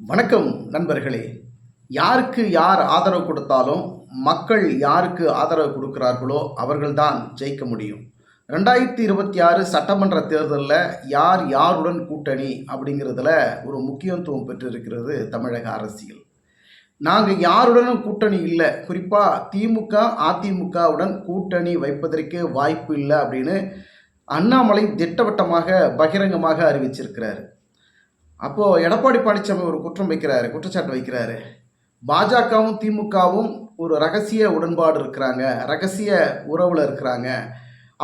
வணக்கம் நண்பர்களே. யாருக்கு யார் ஆதரவு கொடுத்தாலும் மக்கள் யாருக்கு ஆதரவு கொடுக்கிறார்களோ அவர்கள்தான் ஜெயிக்க முடியும். ரெண்டாயிரத்தி இருபத்தி ஆறு சட்டமன்ற தேர்தலில் யார் யாருடன் கூட்டணி அப்படிங்கிறதுல ஒரு முக்கியத்துவம் பெற்றிருக்கிறது தமிழக அரசியல். நாங்கள் யாருடனும் கூட்டணி இல்லை. குறிப்பாக திமுக அதிமுகவுடன் கூட்டணி வைப்பதற்கே வாய்ப்பு இல்லை அப்படின்னு அண்ணாமலை திட்டவட்டமாக பகிரங்கமாக அறிவிச்சிருக்கிறார். அப்போது எடப்பாடி பழனிசாமி ஒரு குற்றம் வைக்கிறாரு குற்றச்சாட்டு வைக்கிறாரு. பாஜகவும் திமுகவும் ஒரு ரகசிய உடன்பாடு இருக்கிறாங்க ரகசிய உறவில் இருக்கிறாங்க.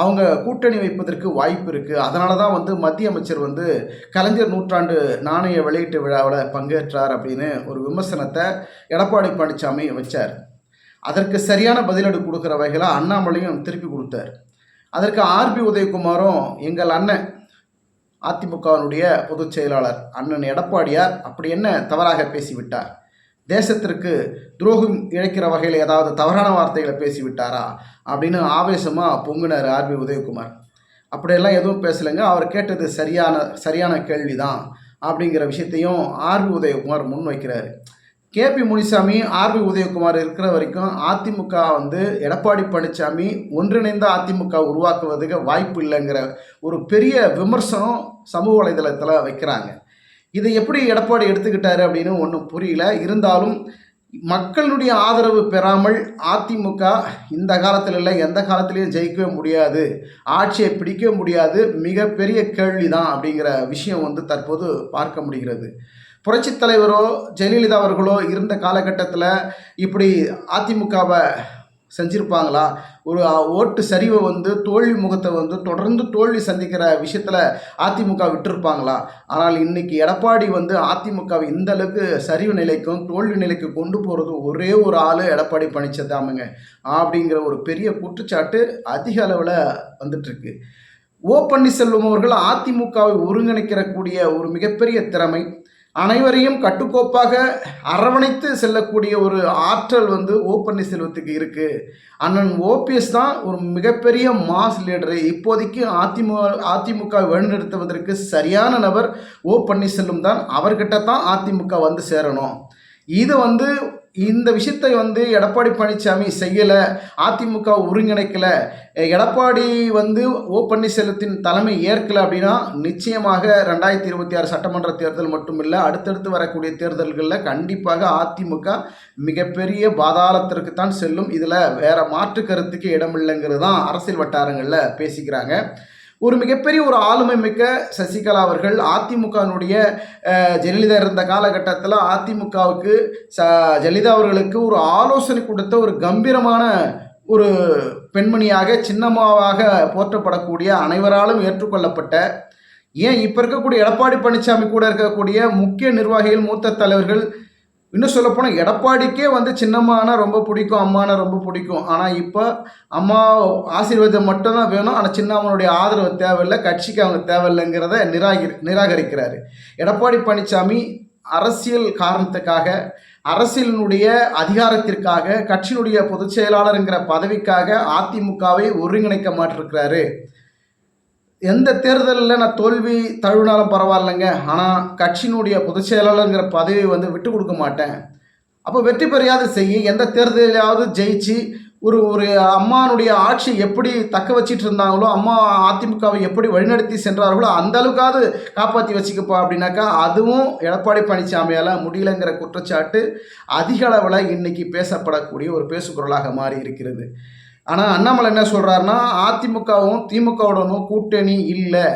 அவங்க கூட்டணி வைப்பதற்கு வாய்ப்பு இருக்குது அதனால தான் வந்து மத்திய அமைச்சர் வந்து கலைஞர் நூற்றாண்டு நாணய வெளியீட்டு விழாவில் பங்கேற்றார் அப்படின்னு ஒரு விமர்சனத்தை எடப்பாடி பழனிசாமி வச்சார். அதற்கு சரியான பதிலடி கொடுக்குற வகையில் அண்ணாமலையும் திருப்பி கொடுத்தார். அதற்கு ஆர்பி உதயகுமாரும் எங்கள் அண்ணன் அதிமுகவினுடைய பொதுச் செயலாளர் அண்ணன் எடப்பாடியார் அப்படி என்ன தவறாக பேசிவிட்டார்? தேசத்திற்கு துரோகம் இழைக்கிற வகையில் ஏதாவது தவறான வார்த்தைகளை பேசிவிட்டாரா? அப்படின்னு ஆவேசமாக பொங்குனார் ஆர்பி உதயகுமார். அப்படியெல்லாம் எதுவும் பேசலைங்க. அவர் கேட்டது சரியான சரியான கேள்வி தான் அப்படிங்கிற விஷயத்தையும் ஆர்பி உதயகுமார் முன்வைக்கிறாரு. கேபி முனிசாமி ஆர்பி உதயகுமார் இருக்கிற வரைக்கும் அதிமுக வந்து எடப்பாடி பழனிசாமி ஒன்றிணைந்த அதிமுக உருவாக்குவதுக்கு வாய்ப்பு இல்லைங்கிற ஒரு பெரிய விமர்சனம் சமூக வலைதளத்தில் வைக்கிறாங்க. இதை எப்படி எடப்பாடி எடுத்துக்கிட்டாரு அப்படின்னு ஒன்றும் புரியல. இருந்தாலும் மக்களுடைய ஆதரவு பெறாமல் அதிமுக இந்த காலத்தில் இல்லை எந்த காலத்திலையும் ஜெயிக்கவே முடியாது. ஆட்சியை பிடிக்க முடியாது. மிகப்பெரிய கேள்வி தான் அப்படிங்கிற விஷயம் வந்து தற்போது பார்க்க முடிகிறது. புரட்சித் தலைவரோ ஜெயலலிதா அவர்களோ இருந்த காலகட்டத்தில் இப்படி அதிமுகவை செஞ்சுருப்பாங்களா? ஒரு ஓட்டு சரிவை வந்து தோல்வி முகத்தை வந்து தொடர்ந்து தோல்வி சந்திக்கிற விஷயத்தில் அதிமுக விட்டுருப்பாங்களா? ஆனால் இன்னைக்கு எடப்பாடி வந்து அதிமுகவை இந்த அளவுக்கு சரிவு நிலைக்கும் தோல்வி நிலைக்கு கொண்டு போகிறது ஒரே ஒரு ஆள் எடப்பாடி பணிச்சதாமுங்க அப்படிங்கிற ஒரு பெரிய குற்றச்சாட்டு அதிக அளவில் வந்துட்டுருக்கு. ஓ பன்னீர்செல்வம் அவர்கள் அதிமுகவை ஒருங்கிணைக்கிறக்கூடிய ஒரு மிகப்பெரிய திறமை அனைவரையும் கட்டுக்கோப்பாக அரவணைத்து செல்லக்கூடிய ஒரு ஆற்றல் வந்து ஓ பன்னீர்செல்வத்துக்கு இருக்குது அண்ணன் ஓபிஎஸ் தான் ஒரு மிகப்பெரிய மாஸ் லீடரு இப்போதைக்கு அதிமுக அதிமுக வழிநடத்துவதற்கு சரியான நபர் ஓ பன்னீர்செல்வம் தான் அவர்கிட்ட தான் அதிமுக வந்து சேரணும். இது வந்து இந்த விஷயத்தை வந்து எடப்பாடி பழனிசாமி செய்யலை அதிமுக ஒருங்கிணைக்கலை. எடப்பாடி வந்து ஓ பன்னீர்செல்வத்தின் தலைமை ஏற்கலை அப்படின்னா நிச்சயமாக ரெண்டாயிரத்தி இருபத்தி ஆறு சட்டமன்ற தேர்தல் மட்டுமில்லை அடுத்தடுத்து வரக்கூடிய தேர்தல்களில் கண்டிப்பாக அதிமுக மிகப்பெரிய பாதாளத்திற்கு தான் செல்லும். இதில் வேறு மாற்று கருத்துக்கு இடமில்லைங்கிறது தான் அரசியல் வட்டாரங்களில் பேசிக்கிறாங்க. ஒரு மிகப்பெரிய ஒரு ஆளுமை மிக்க சசிகலா அவர்கள் அதிமுகனுடைய ஜெயலலிதா இருந்த காலகட்டத்தில் அதிமுகவுக்கு ச ஜெயலலிதா அவர்களுக்கு ஒரு ஆலோசனை கொடுத்த ஒரு கம்பீரமான ஒரு பெண்மணியாக சின்னம்மாவாக போற்றப்படக்கூடிய அனைவராலும் ஏற்றுக்கொள்ளப்பட்ட ஏன் இப்போ இருக்கக்கூடிய எடப்பாடி பழனிசாமி கூட இருக்கக்கூடிய முக்கிய நிர்வாகிகள் மூத்த தலைவர்கள் இன்னும் சொல்லப்போனால் எடப்பாடிக்கே வந்து சின்னம்மானா ரொம்ப பிடிக்கும் அம்மானா ரொம்ப பிடிக்கும். ஆனால் இப்போ அம்மா ஆசீர்வாதம் மட்டும்தான் வேணும். ஆனால் சின்னம்மனுடைய ஆதரவு தேவையில்லை கட்சிக்கு அவங்க தேவையில்லைங்கிறத நிராகரி நிராகரிக்கிறாரு. எடப்பாடி பழனிசாமி அரசியல் காரணத்துக்காக அரசியலினுடைய அதிகாரத்திற்காக கட்சியினுடைய பொதுச் செயலாளருங்கிற பதவிக்காக அதிமுகவை ஒருங்கிணைக்க மாட்டிருக்கிறாரு. எந்த தேர்தலில் நான் தோல்வி தழுவினாலும் பரவாயில்லைங்க. ஆனால் கட்சியினுடைய பொதுச் செயலாளருங்கிற பதவியை வந்து விட்டு கொடுக்க மாட்டேன். அப்போ வெற்றி பெறையாவது செய்ய எந்த தேர்தலையாவது ஜெயிச்சு ஒரு ஒரு அம்மானுடைய ஆட்சி எப்படி தக்க வச்சிட்டு இருந்தாங்களோ அம்மா அதிமுகவை எப்படி வழிநடத்தி சென்றார்களோ அந்த அளவுக்காவது காப்பாற்றி வச்சுக்கப்பா அப்படின்னாக்கா அதுவும் எடப்பாடி பழனிசாமியால் முடியலைங்கிற குற்றச்சாட்டு அதிக அளவில் இன்னைக்கு பேசப்படக்கூடிய ஒரு பேசுகுரலாக மாறி இருக்கிறது ஆனால் அண்ணாமலை என்ன சொல்கிறாருன்னா அதிமுகவும் திமுகவுடனும் கூட்டணி இல்லை.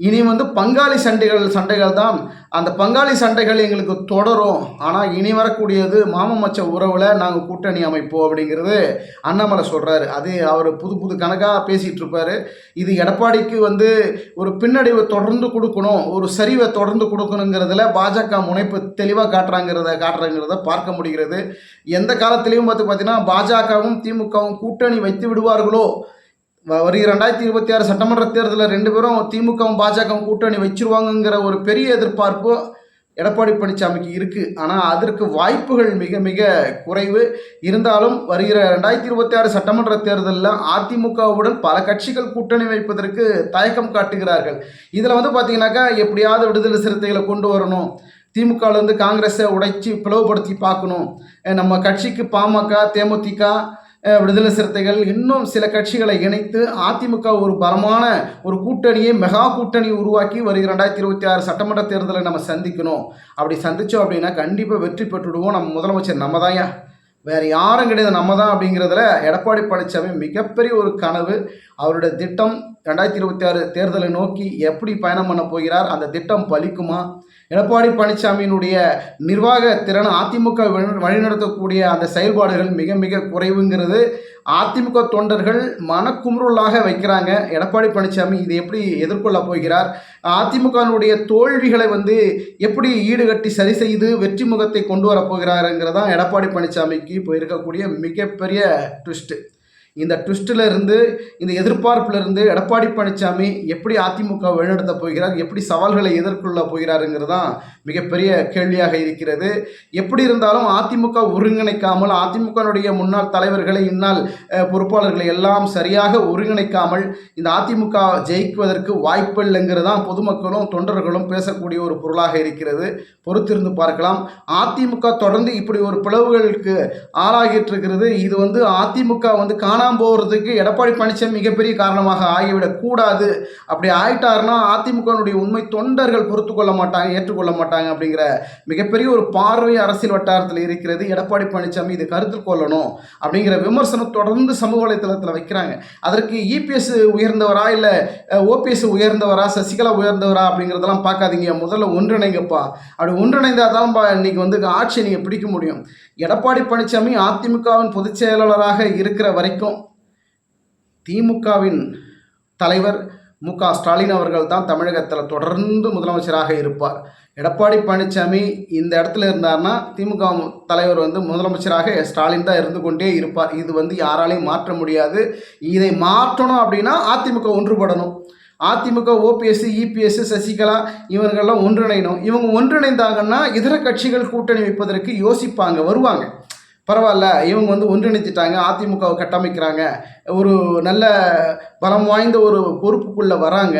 இனி வந்து பங்காளி சண்டைகள் சண்டைகள் தான். அந்த பங்காளி சண்டைகள் எங்களுக்கு தொடரும். ஆனால் இனி வரக்கூடியது மாமமச்ச உறவில் நாங்கள் கூட்டணி அமைப்போம் அப்படிங்கிறது அண்ணாமலை சொல்கிறாரு அது அவர் புது புது கணக்காக பேசிகிட்டு இருப்பார். இது எடப்பாடிக்கு வந்து ஒரு பின்னடைவை தொடர்ந்து கொடுக்கணும் ஒரு சரிவை தொடர்ந்து கொடுக்கணுங்கிறதுல பாஜக முனைப்பு தெளிவாக காட்டுறாங்கிறத காட்டுறாங்கிறத பார்க்க முடிகிறது. எந்த காலத்திலையும் பார்த்து பார்த்தீங்கன்னா பாஜகவும் திமுகவும் கூட்டணி வைத்து விடுவார்களோ வருகிற ரெண்டாயிரத்தி இருபத்தி ஆறு சட்டமன்ற தேர்தலில் ரெண்டு பேரும் திமுகவும் பாஜகவும் கூட்டணி வச்சிருவாங்கங்கிற ஒரு பெரிய எதிர்பார்ப்பு எடப்பாடி பழனிசாமிக்கு இருக்குது ஆனால் அதற்கு வாய்ப்புகள் மிக மிக குறைவு. இருந்தாலும் வருகிற ரெண்டாயிரத்தி இருபத்தி ஆறு சட்டமன்ற தேர்தலில் அதிமுகவுடன் பல கட்சிகள் கூட்டணி வைப்பதற்கு தயக்கம் காட்டுகிறார்கள். இதில் வந்து பார்த்தீங்கன்னாக்கா எப்படியாவது விடுதலை சிறுத்தைகளை கொண்டு வரணும். திமுகவிலேருந்து காங்கிரஸை உடைச்சி பிளவுபடுத்தி பார்க்கணும். நம்ம கட்சிக்கு பாமக தேமுதிக விடுதலை சிறுத்தைகள் இன்னும் சில கட்சிகளை இணைத்து அதிமுக ஒரு பலமான ஒரு கூட்டணியை மெகா கூட்டணி உருவாக்கி வருகிற ரெண்டாயிரத்தி இருபத்தி ஆறு சட்டமன்ற தேர்தலை நம்ம சந்திக்கணும். அப்படி சந்தித்தோம் அப்படின்னா கண்டிப்பாக வெற்றி பெற்றுடுவோம். நம்ம முதலமைச்சர் நம்ம தான்யா வேறு யாரும் கிடையாது நம்ம தான் அப்படிங்கிறதுல எடப்பாடி பழனிசாமி மிகப்பெரிய ஒரு கனவு. அவருடைய திட்டம் ரெண்டாயிரத்தி இருபத்தி ஆறு தேர்தலை நோக்கி எப்படி பயணம் பண்ண போகிறார் அந்த திட்டம் பலிக்குமா? எடப்பாடி பழனிசாமியினுடைய நிர்வாக திறன் அதிமுக வழி- வழிநடத்தக்கூடிய அந்த செயல்பாடுகள் மிக மிக குறைவுங்கிறது. அதிமுக தொண்டர்கள் மனக்குமுறலாக வைக்கிறாங்க. எடப்பாடி பழனிசாமி இதை எப்படி எதிர்கொள்ள போகிறார்? அதிமுகவினுடைய தோல்விகளை வந்து எப்படி ஈடுகட்டி சரி செய்து வெற்றி முகத்தை கொண்டு வரப்போகிறாருங்கிறதான் எடப்பாடி பழனிசாமிக்கு இப்போ இருக்கக்கூடிய மிகப்பெரிய ட்விஸ்ட்டு இந்த ட்விஸ்ட்டில் இருந்து இந்த எதிர்பார்ப்பிலிருந்து எடப்பாடி பழனிசாமி எப்படி அதிமுக வழிநடத்த போகிறார் எப்படி சவால்களை எதிர்கொள்ள போகிறாருங்கிறது தான் மிகப்பெரிய கேள்வியாக இருக்கிறது. எப்படி இருந்தாலும் அதிமுக ஒருங்கிணைக்காமல் அதிமுகனுடைய முன்னாள் தலைவர்களை இந்நாள் பொறுப்பாளர்களை எல்லாம் சரியாக ஒருங்கிணைக்காமல் இந்த அதிமுக ஜெயிக்குவதற்கு வாய்ப்பில்லைங்கிறது தான் பொதுமக்களும் தொண்டர்களும் பேசக்கூடிய ஒரு பொருளாக இருக்கிறது. பொறுத்திருந்து பார்க்கலாம். அதிமுக தொடர்ந்து இப்படி ஒரு பிளவுகளுக்கு ஆளாகிட்டு இருக்கிறது. இது வந்து அதிமுக வந்து காணாம போகிறதுக்கு எடப்பாடி பழனிசாமி மிகப்பெரிய காரணமாக ஆகிவிடக்கூடாது அப்படி ஆயிட்டாருன்னா அதிமுகனுடைய உண்மை தொண்டர்கள் பொறுத்து கொள்ள மாட்டாங்க ஏற்றுக்கொள்ள மாட்டாங்க அப்படிங்கிற மிகப்பெரிய ஒரு பார்வை அரசியல் வட்டாரத்தில் இருக்கிறது. எடப்பாடி பழனிசாமி இதை கருத்தில் கொள்ளணும் அப்படிங்கிற விமர்சனம் தொடர்ந்து சமூக வலைத்தளத்தில் வைக்கிறாங்க. அதற்கு இபிஎஸ் உயர்ந்தவரா இல்லை ஓபிஎஸ் உயர்ந்தவரா சசிகலா உயர்ந்தவரா அப்படிங்கிறதெல்லாம் பார்க்காதீங்க. முதல்ல ஒன்றிணைங்கப்பா. அப்படி ஒன்றிணைந்தால் தான் இன்னைக்கு வந்து ஆட்சியை நீங்கள் பிடிக்க முடியும். எடப்பாடி பழனிசாமி அதிமுகவின் பொதுச் செயலாளராக இருக்கிற வரைக்கும் திமுகவின் தலைவர் மு. க. ஸ்டாலின் அவர்கள் தான் தமிழகத்தில் தொடர்ந்து முதலமைச்சராக இருப்பார். எடப்பாடி பழனிசாமி இந்த இடத்துல இருந்தார்னா திமுக தலைவர் வந்து முதலமைச்சராக ஸ்டாலின் தான் இருந்து கொண்டே இருப்பார். இது வந்து யாராலையும் மாற்ற முடியாது. இதை மாற்றணும் அப்படின்னா அதிமுக ஒன்றுபடணும். அதிமுக ஓபிஎஸ் இபிஎஸ்சி சசிகலா இவர்கள்லாம் ஒன்றிணையணும். இவங்க ஒன்றிணைந்தாங்கன்னா இதர கட்சிகள் கூட்டணி வைப்பதற்கு யோசிப்பாங்க வருவாங்க. பரவாயில்ல இவங்க வந்து ஒன்றிணைச்சிட்டாங்க அதிமுகவை கட்டமைக்கிறாங்க ஒரு நல்ல பலம் வாய்ந்த ஒரு பொறுப்புக்குள்ளே வராங்க.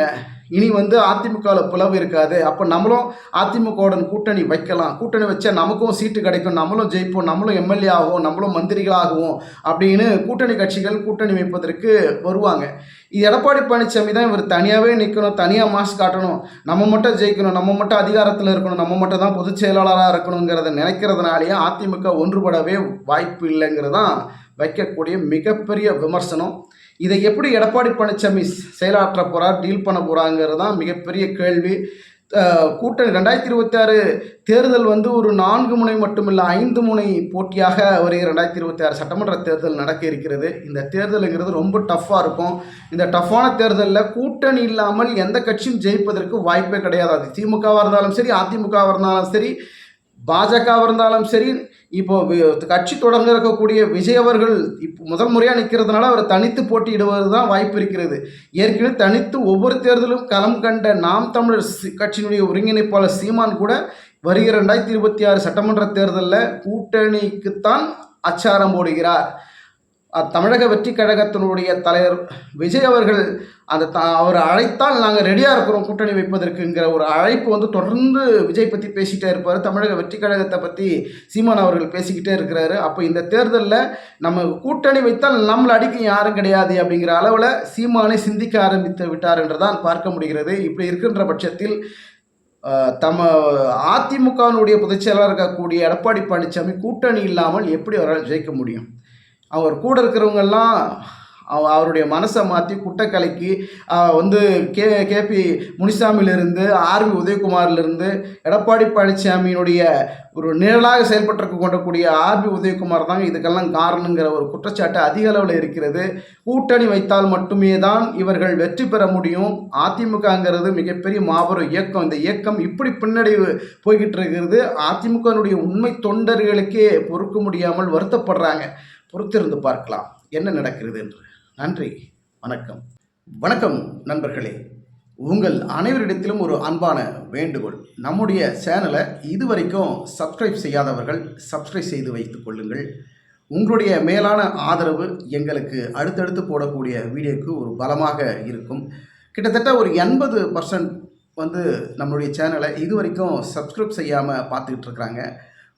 இனி வந்து அதிமுகவில் பிளவு இருக்காது. அப்போ நம்மளும் அதிமுகவுடன் கூட்டணி வைக்கலாம். கூட்டணி வச்சா நமக்கும் சீட்டு கிடைக்கும். நம்மளும் ஜெயிப்போம். நம்மளும் எம்எல்ஏ ஆகும் நம்மளும் மந்திரிகளாகவும் அப்படின்னு கூட்டணி கட்சிகள் கூட்டணி வைப்பதற்கு வருவாங்க. இது எடப்பாடி பழனிசாமி தான் இவர் தனியாகவே நிற்கணும் தனியாக மாஸ் காட்டணும். நம்ம மட்டும் ஜெயிக்கணும். நம்ம மட்டும் அதிகாரத்தில் இருக்கணும். நம்ம மட்டும் தான் பொதுச் செயலாளராக இருக்கணுங்கிறத நினைக்கிறதுனாலேயே அதிமுக ஒன்றுபடவே வாய்ப்பு இல்லைங்கிறதான் வைக்கக்கூடிய மிகப்பெரிய விமர்சனம். இதை எப்படி எடப்பாடி பழனிசாமி செயலாற்ற போகிறார் டீல் பண்ண போகிறாங்கிறது தான் மிகப்பெரிய கேள்வி. கூட்டணி ரெண்டாயிரத்தி இருபத்தி ஆறு தேர்தல் வந்து ஒரு நான்கு முனை மட்டுமில்லை ஐந்து முனை போட்டியாக ஒரு ரெண்டாயிரத்தி இருபத்தி ஆறு சட்டமன்ற தேர்தல் நடக்க இருக்கிறது. இந்த தேர்தலுங்கிறது ரொம்ப டஃப்பாக இருக்கும். இந்த டஃப்பான தேர்தலில் கூட்டணி இல்லாமல் எந்த கட்சியும் ஜெயிப்பதற்கு வாய்ப்பே கிடையாது. அது திமுகவாக இருந்தாலும் சரி அதிமுகவாக இருந்தாலும் சரி பாஜகவாக இருந்தாலும் சரி இப்போ கட்சி தொடங்க இருக்கக்கூடிய விஜய் அவர்கள் இப்போ முதல் முறையாக நிற்கிறதுனால அவர் தனித்து போட்டியிடுவது தான் வாய்ப்பு இருக்கிறது. ஏற்கனவே தனித்து ஒவ்வொரு தேர்தலும் களம் கண்ட நாம் தமிழர் கட்சியினுடைய ஒருங்கிணைப்பாளர் சீமான் கூட வருகிற ரெண்டாயிரத்தி இருபத்தி ஆறு சட்டமன்ற தேர்தலில் கூட்டணிக்குத்தான் அச்சாரம் போடுகிறார். தமிழக வெற்றி கழகத்தினுடைய தலைவர் விஜய் அவர்கள் அந்த த அவர் அழைத்தால் நாங்கள் ரெடியாக இருக்கிறோம் கூட்டணி வைப்பதற்குங்கிற ஒரு அழைப்பு வந்து தொடர்ந்து விஜய் பற்றி பேசிகிட்டே இருப்பார். தமிழக வெற்றி கழகத்தை பற்றி சீமான் அவர்கள் பேசிக்கிட்டே இருக்கிறாரு. அப்போ இந்த தேர்தலில் நம்ம கூட்டணி வைத்தால் நம்மளை அடிக்க யாரும் கிடையாது அப்படிங்கிற அளவில் சீமானை சிந்திக்க ஆரம்பித்து விட்டார் என்று தான் பார்க்க முடிகிறது. இப்படி இருக்கின்ற பட்சத்தில் தம அதிமுகவினுடைய பொதுச்செயலாளர் இருக்கக்கூடிய எடப்பாடி பழனிசாமி கூட்டணி இல்லாமல் எப்படி அவரால் ஜெயிக்க முடியும்? அவர் கூட இருக்கிறவங்கெல்லாம் அவ- அவருடைய மனசை மாற்றி குட்டக்கலைக்கு வந்து கே கேபி முனிசாமியிலிருந்து ஆர்வி உதயகுமாரிலிருந்து எடப்பாடி பழனிசாமியினுடைய ஒரு நிழலாக செயல்பட்டு கொண்டக்கூடிய ஆர்பி உதயகுமார் தான் இதுக்கெல்லாம் காரணங்கிற ஒரு குற்றச்சாட்டு அதிக அளவில் இருக்கிறது. கூட்டணி வைத்தால் மட்டுமே தான் இவர்கள் வெற்றி பெற முடியும். அதிமுகங்கிறது மிகப்பெரிய மாபெரும் இயக்கம். இந்த இயக்கம் இப்படி பின்னடைவு போய்கிட்டு இருக்கிறது. அதிமுகனுடைய உண்மை தொண்டர்களுக்கே பொறுக்க முடியாமல் வருத்தப்படுறாங்க. பொறுத்திருந்து பார்க்கலாம். என்ன நடக்கிறது என்று. நன்றி. வணக்கம். வணக்கம் நண்பர்களே. உங்கள் அனைவரிடத்திலும் ஒரு அன்பான வேண்டுகோள். நம்முடைய சேனலை இதுவரைக்கும் சப்ஸ்கிரைப் செய்யாதவர்கள் சப்ஸ்கிரைப் செய்து வைத்துக் கொள்ளுங்கள். உங்களுடைய மேலான ஆதரவு எங்களுக்கு அடுத்தடுத்து போடக்கூடிய வீடியோக்கு ஒரு பலமாக இருக்கும். கிட்டத்தட்ட ஒரு எண்பது பர்சன்ட் வந்து நம்மளுடைய சேனலை இது வரைக்கும் சப்ஸ்கிரைப் செய்யாமல் பார்த்துக்கிட்டு இருக்கிறாங்க.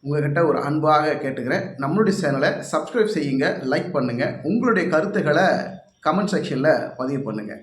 உங்ககிட்ட ஒரு அன்பாக கேட்டுக்கிறேன். நம்மளுடைய சேனலை சப்ஸ்கிரைப் செய்யுங்க லைக் பண்ணுங்கள் உங்களுடைய கருத்துக்களை கமெண்ட் செக்ஷனில் பதிவு பண்ணுங்கள்